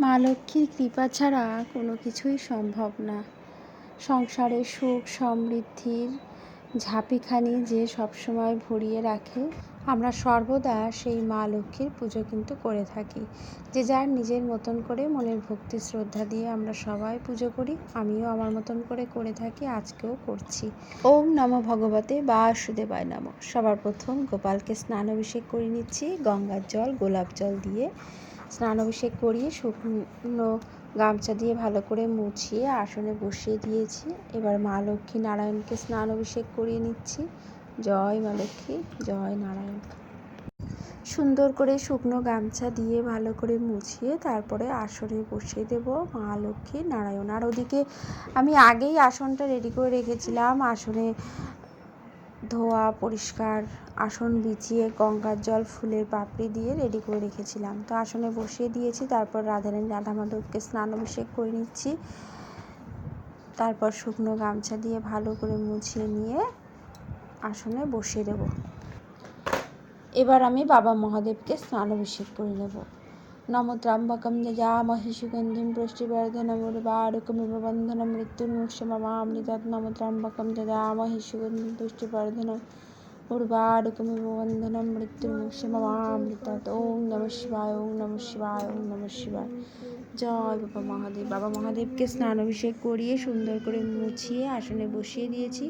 মা লক্ষ্মীর কৃপা ছাড়া কোনো কিছুই সম্ভব না। সংসারে সুখ, সমৃদ্ধির ঝাঁপিখানি যে সবসময় ভরিয়ে রাখে, আমরা সর্বদা সেই মা লক্ষ্মীর পুজো কিন্তু করে থাকি। যে যার নিজের মতন করে মনের ভক্তি, শ্রদ্ধা দিয়ে আমরা সবাই পুজো করি, আমিও আমার মতন করে করে থাকি, আজকেও করছি। ওম নম ভগবতে বাসুদেবায় নম। সবার প্রথম গোপালকে স্নান অভিষেক করে নিচ্ছি, গঙ্গার জল, গোলাপ জল দিয়ে স্নান অভিষেক করিয়ে শুকনো গামছা দিয়ে ভালো করে মুছিয়ে আসনে বসিয়ে দিয়েছি। এবার মা লক্ষ্মী নারায়ণকে স্নান অভিষেক করিয়ে নিচ্ছি। জয় মা লক্ষ্মী, জয় নারায়ণ। সুন্দর করে শুকনো গামছা দিয়ে ভালো করে মুছিয়ে তারপরে আসনে বসিয়ে দেব মা লক্ষ্মী নারায়ণ। আর ওদিকে আমি আগেই আসনটা রেডি করে রেখেছিলাম। আসনে ধোয়া, পরিষ্কার, আসন বিছিয়ে গঙ্গার জল, ফুলের পাপড়ি দিয়ে রেডি করে রেখেছিলাম। তো আসনে বসিয়ে দিয়েছি, তারপর রাধারানী রাধা মাধবকে স্নান অভিষেক করে নিচ্ছি। তারপর শুকনো গামছা দিয়ে ভালো করে মুছিয়ে নিয়ে আসনে বসিয়ে দেব। এবার আমি বাবা মহাদেবকে স্নান অভিষেক করে নেব নম ত্রাম্বকম যজামহি সুগন্ধিম পুষ্টিবর্ধনমুর্বারুকমিব বন্ধন মৃত্যুর্মুক্ষমামৃতৎ নম ত্রাম্বকম যজামহি সুগন্ধিম পুষ্টিবর্ধনম উর্বারুকমিব বন্ধনম মৃত্যুর্মুক্ষমামৃতৎ ওম নম শিবায় ওম নম শিবায় ওম নম শিবায় জয় বাবা মহাদেব বাবা মহাদেবকে স্নান অভিষেক করিয়ে সুন্দর করে মুছিয়ে আসনে বসিয়ে দিয়েছি।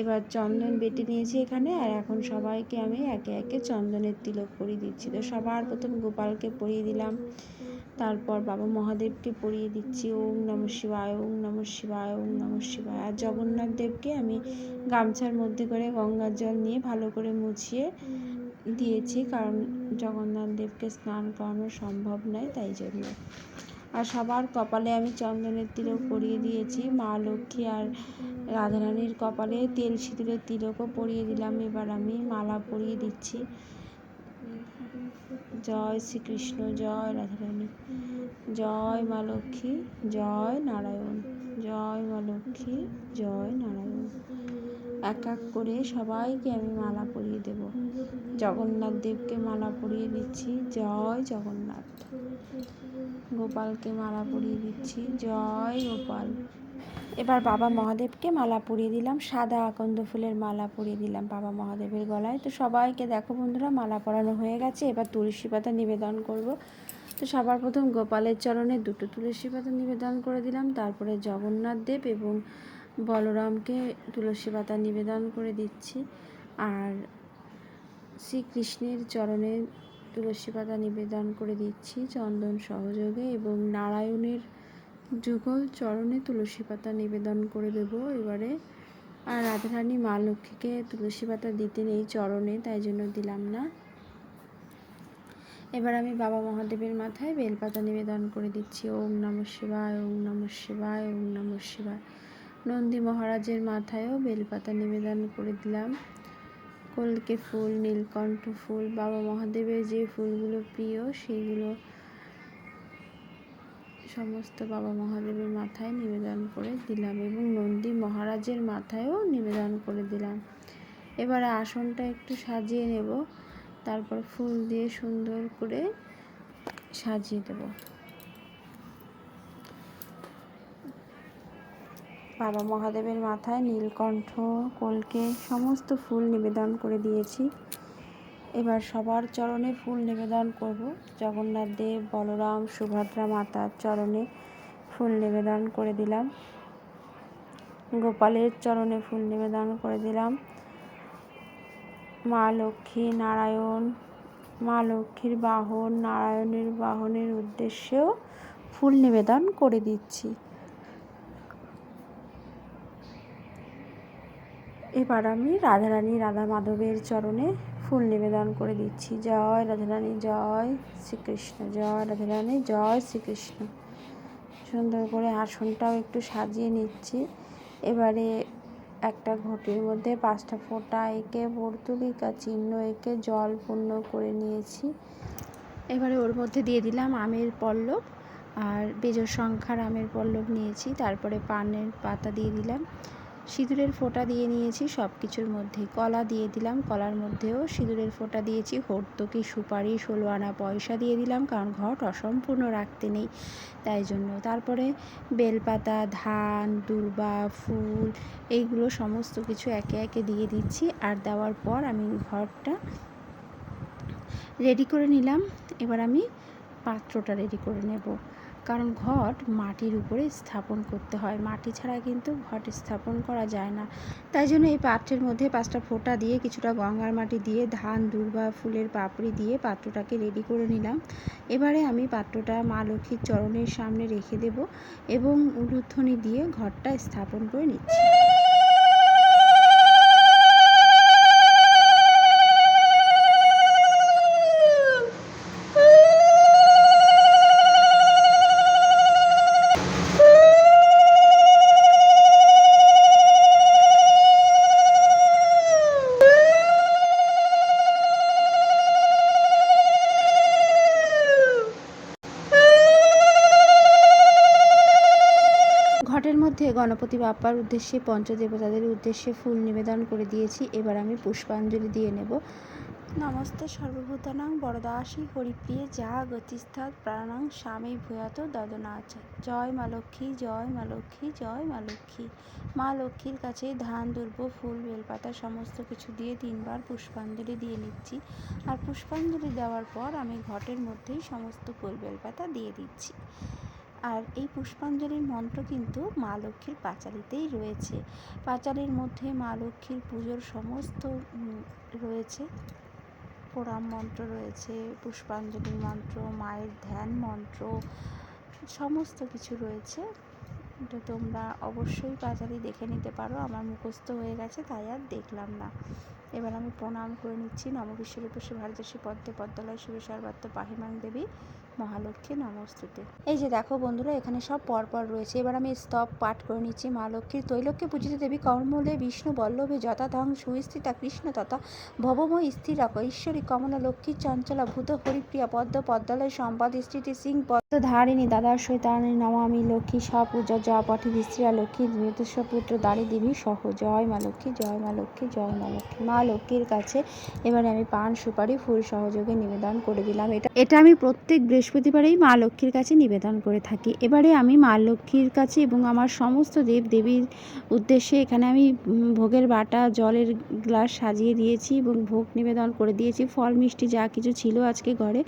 এবার চন্দন বেটে নিয়েছি এখানে, আর এখন সবাইকে আমি একে একে চন্দনের তিলক পরিয়ে দিচ্ছি। তো সবার প্রথম গোপালকে পরিয়ে দিলাম, তারপর বাবা মহাদেবকে পরিয়ে দিচ্ছি। ওম নম শিবায়, ওম নম শিবায়, ওম নম শিবায়। আর জগন্নাথ দেবকে আমি গামছার মধ্যে করে গঙ্গার জল নিয়ে ভালো করে মুছিয়ে দিয়েছি, কারণ জগন্নাথ দেবকে স্নান করানো সম্ভব নয়, তাই জন্য। আর সবার কপালে আমি চন্দনের তিলক পরিয়ে দিয়েছি, মা লক্ষ্মী আর রাধারানীর কপালে তেল সিঁদুরের তিলকও পরিয়ে দিলাম। এবার আমি মালা পরিয়ে দিচ্ছি। জয় শ্রীকৃষ্ণ, জয় রাধারানী, জয় মা লক্ষ্মী, জয় নারায়ণ, জয় মা লক্ষ্মী, জয় নারায়ণ। এক এক করে সবাইকে আমি মালা পরিয়ে দেব। জগন্নাথ দেবকে মালা পরিয়ে দিচ্ছি। জয় জগন্নাথ। গোপালকে মালা পরিয়ে দিচ্ছি। জয় গোপাল। এবার বাবা মহাদেবকে মালা পরিয়ে দিলাম। সাদা আকন্দ ফুলের মালা পরিয়ে দিলাম বাবা মহাদেবের গলায়। তো সবাইকে দেখো বন্ধুরা, মালা পরানো হয়ে গেছে। এবার তুলসী পাতা নিবেদন করব। তো সবার প্রথম গোপালের চরণে দুটো তুলসী পাতা নিবেদন করে দিলাম। তারপরে জগন্নাথ দেব এবং বলরামকে তুলসী পাতা নিবেদন করে দিচ্ছি। আর শ্রীকৃষ্ণের চরণে তুলসী পাতা নিবেদন করে দিচ্ছি চন্দন সহযোগে এবং নারায়ণের যুগল চরণে তুলসী পাতা নিবেদন করে দেব এবারে। আর রাধারানী মা লক্ষ্মীকে তুলসী পাতা দিতে নেই চরণে, তাই জন্য দিলাম না। এবার আমি বাবা মহাদেবের মাথায় বেলপাতা নিবেদন করে দিচ্ছি। ওম নম শিবায়, ওম নম শিবায়, ওম নম শিবায়। নন্দী মহারাজের মাথায়ও বেলপাতা নিবেদন করে দিলাম। কলকে ফুল, নীলকণ্ঠ ফুল, বাবা মহাদেবের যে ফুলগুলো প্রিয় সেইগুলো সমস্ত বাবা মহাদেবের মাথায় নিবেদন করে দিলাম এবং নন্দী মহারাজের মাথায়ও নিবেদন করে দিলাম। এবারে আসনটা একটু সাজিয়ে নেব, তারপর ফুল দিয়ে সুন্দর করে সাজিয়ে দেব। বাবা মহাদেবের মাথায় নীলকণ্ঠ, কলকে সমস্ত ফুল নিবেদন করে দিয়েছি। এবার সবার চরণে ফুল নিবেদন করব। জগন্নাথ দেব, বলরাম, সুভদ্রা মাতার চরণে ফুল নিবেদন করে দিলাম। গোপালের চরণে ফুল নিবেদন করে দিলাম। মা লক্ষ্মী নারায়ণ, মা লক্ষ্মীর বাহন, নারায়ণের বাহনের উদ্দেশ্যেও ফুল নিবেদন করে দিচ্ছি। এবার আমি রাধারানী রাধা মাধবের চরণে ফুল নিবেদন করে দিচ্ছি। জয় রাধারানী, জয় শ্রীকৃষ্ণ, জয় রাধারানী, জয় শ্রীকৃষ্ণ। সুন্দর করে আসনটাও একটু সাজিয়ে নিচ্ছি। এবারে একটা ঘটির মধ্যে পাঁচটা ফোঁটা এঁকে বর্তুলিকা চিহ্ন এঁকে জল পূর্ণ করে নিয়েছি। এবারে ওর মধ্যে দিয়ে দিলাম আমের পল্লব আর বেজর সংখ্যার আমের পল্লব নিয়েছি। তারপরে পানের পাতা দিয়ে দিলাম। সিঁদুরের ফোঁটা দিয়ে নিয়েছি সব কিছুর মধ্যে। কলা দিয়ে দিলাম, কলার মধ্যেও সিঁদুরের ফোঁটা দিয়েছি। হর্তকি, সুপারি ষোলো আনা পয়সা দিয়ে দিলাম কারণ ঘট অসম্পূর্ণ রাখতে নেই, তাই জন্য। তারপরে বেলপাতা, ধান, দুর্বা, ফুল এইগুলো সমস্ত কিছু একে একে দিয়ে দিচ্ছি। আর দেওয়ার পর আমি ঘরটা রেডি করে নিলাম। এবার আমি পাত্রটা রেডি করে নেব। কারণ ঘট মাটির উপরে স্থাপন করতে হয়। মাটি ছাড়া কিন্তু ঘট স্থাপন করা যায় না। তাই জন্য এই পাত্রের মধ্যে পাঁচটা ফোঁটা দিয়ে কিছুটা গঙ্গার মাটি দিয়ে ধান, দুর্বা, ফুলের পাপড়ি দিয়ে পাত্রটাকে রেডি করে নিলাম। এবারে আমি পাত্রটা মা লক্ষ্মীর চরণের সামনে রেখে দেব এবং উলুধ্বনি দিয়ে ঘরটা স্থাপন করে নিচ্ছি ঘটের মধ্যে গণপতি বাপ্পার উদ্দেশ্যে, পঞ্চদেবতাদের উদ্দেশ্যে ফুল নিবেদন করে দিয়েছি। এবার আমি পুষ্পাঞ্জলি দিয়ে নেব। নমস্তে সর্বভূতানাং বরদাসী হরিপ্রিয়ে, যা গতিস্থাত প্রাণাং স্বামী ভূয়াত দদনাচ। জয় মা লক্ষ্মী, জয় মা লক্ষ্মী, জয় মা লক্ষ্মী। মা লক্ষ্মীর কাছে ধান, দুর্ব, ফুল, বেলপাতা সমস্ত কিছু দিয়ে তিনবার পুষ্পাঞ্জলি দিয়ে নিচ্ছি। আর পুষ্পাঞ্জলি দেওয়ার পর আমি ঘটের মধ্যেই সমস্ত ফুল, বেলপাতা দিয়ে দিচ্ছি। আর এই পুষ্পাঞ্জলির মন্ত্র কিন্তু মা লক্ষ্মীর পাঁচালিতেই রয়েছে। পাঁচালির মধ্যে মা লক্ষ্মীর পুজোর সমস্ত রয়েছে। প্রণাম মন্ত্র রয়েছে, পুষ্পাঞ্জলির মন্ত্র, মায়ের ধ্যান মন্ত্র, সমস্ত কিছু রয়েছে। এটা তোমরা অবশ্যই পাঁচালি দেখে নিতে পারো। আমার মুখস্থ হয়ে গেছে, তাই আর দেখলাম না। এবার আমি প্রণাম করে নিচ্ছি নববিশ্বরূপসী ভারতবর্ষী পদ্মে পদ্মালয় শিব সর্বাত্ম পাহিমাং দেবী মহালক্ষ্মী নমস্তুতে। এই যে দেখো বন্ধুরা, এখানে সব পরপর রয়েছে। এবার আমি স্তব পাঠ করে নিচ্ছি মা লক্ষ্মীর। তৈলক্ষ্যে পূজিত দেবী কর্মলে বিষ্ণু বল্লভে যথাধং সুস্থিতা কৃষ্ণ তথা ভবময় স্থিরা ঈশ্বরী কমলা লক্ষ্মী চঞ্চলা ভূত হরিপ্রিয়া পদ্ম পদ্মালয় সম্পদ স্থিতি সিং পদ্ম ধারিণী দাদা শৈতানি নমামি লক্ষ্মী সপূজা জা পঠি স্ত্রীরা লক্ষ্মী মৃতস্ব পুত্র দাড়ি দেবী সহ। জয় মা লক্ষ্মী, জয় মা লক্ষ্মী, জয় মা লক্ষ্মী। মা লক্ষ্মীর কাছে। এবারে আমি পান সুপারি, ফুল সহযোগে নিবেদন করে দিলাম। এটা এটা আমি প্রত্যেক বৃহস্পতিবারেই মা লক্ষ্মীর কাছে নিবেদন করে থাকি। এবারে আমি মা লক্ষ্মীর কাছে এবং আমার সমস্ত দেব দেবীর উদ্দেশ্যে এখানে আমি ভোগের বাটা, জলের গ্লাস সাজিয়ে দিয়েছি এবং ভোগ নিবেদন করে দিয়েছি। ফল, মিষ্টি যা কিছু ছিল আজকে ঘরে,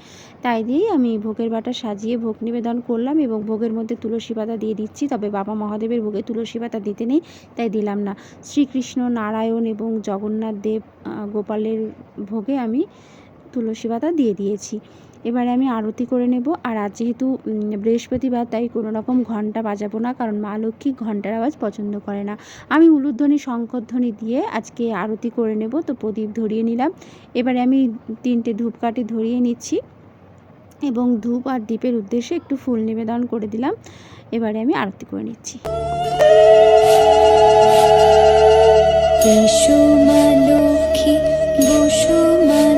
তাই দিয়েই আমি ভোগের বাটা সাজিয়ে ভোগ নিবেদন করলাম এবং ভোগের মধ্যে তুলসী পাতা দিয়ে দিচ্ছি। তবে বাবা মহাদেবের ভোগে তুলসী পাতা দিতে নেই, তাই দিলাম না। শ্রীকৃষ্ণ নারায়ণ এবং জগন্নাথ দেব গোপালের ভোগে আমি তুলসী পাতা দিয়ে দিয়েছি। এবারে আমি আরতি করে নেব। আর আজ যেহেতু বৃহস্পতিবার, তাই কোনো রকম ঘণ্টা বাজাবো না, কারণ মা লক্ষ্মী ঘণ্টার আওয়াজ পছন্দ করে না। আমি উলুধ্বনি, শঙ্করধ্বনি দিয়ে আজকে আরতি করে নেব। তো প্রদীপ ধরিয়ে নিলাম। এবারে আমি তিনটে ধূপকাঠি ধরিয়ে নিচ্ছি এবং ধূপ আর দ্বীপের উদ্দেশ্যে একটু ফুল নিবেদন করে দিলাম। এবারে আমি আরতি করে নিচ্ছি। किमा ली दसुमा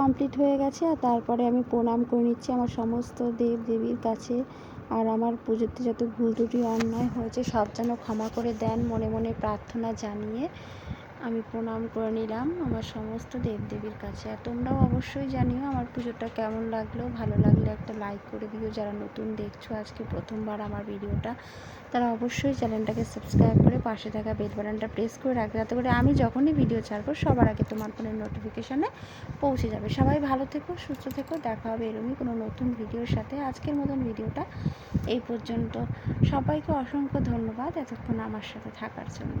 কমপ্লিট হয়ে গেছে আর তারপরে আমি প্রণাম করে নিচ্ছি আমার সমস্ত দেব দেবীর কাছে। আর আমার পুজোতে যত ভুল ত্রুটি, অন্যায় হয়েছে, সব যেন ক্ষমা করে দেন, মনে মনে প্রার্থনা জানিয়ে। আমি প্রণাম করে নিলাম আমার সমস্ত দেবদেবীর কাছে। আর তোমরাও অবশ্যই জানিও আমার পুজোটা কেমন লাগল। ভালো লাগলে একটা লাইক করে দিও। যারা নতুন দেখছ আজকে প্রথমবার আমার ভিডিওটা, তারা অবশ্যই চ্যানেলটাকে সাবস্ক্রাইব করে পাশে থাকা বেল বাটনটা প্রেস করে রাখবে। যাতে করে আমি যখনই ভিডিও ছাড়বো, সবার আগে তোমার ফোনের নোটিফিকেশানে পৌঁছে যাবে। সবাই ভালো থেকো, সুস্থ থেকো। দেখা হবে এরকমই কোনো নতুন ভিডিওর সাথে। আজকের মতন ভিডিওটা এই পর্যন্ত। সবাইকে অসংখ্য ধন্যবাদ এতক্ষণ আমার সাথে থাকার জন্য।